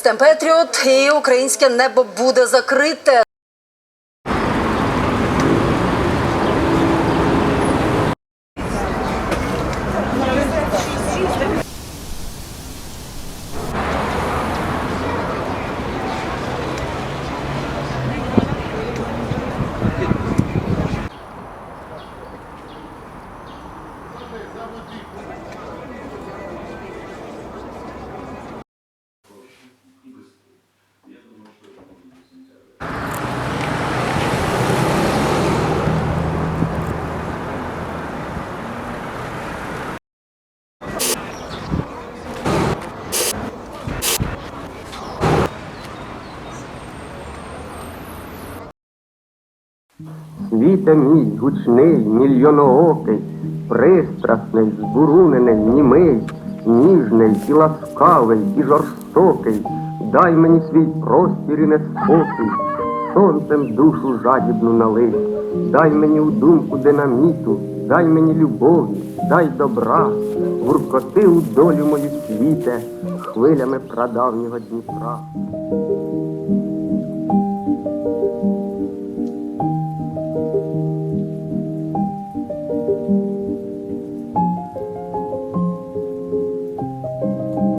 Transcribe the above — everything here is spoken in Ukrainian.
STEM Patriot і українське небо буде закрите. Світе мій гучний, мільйоноокий, пристрасний, збурунений, німий, ніжний і ласкавий, і жорстокий, дай мені свій простір і неспокій, сонцем душу жадібну налий, дай мені у думку динаміту, дай мені любові, дай добра, гуркоти у долю мою світе, хвилями прадавнього Дніпра.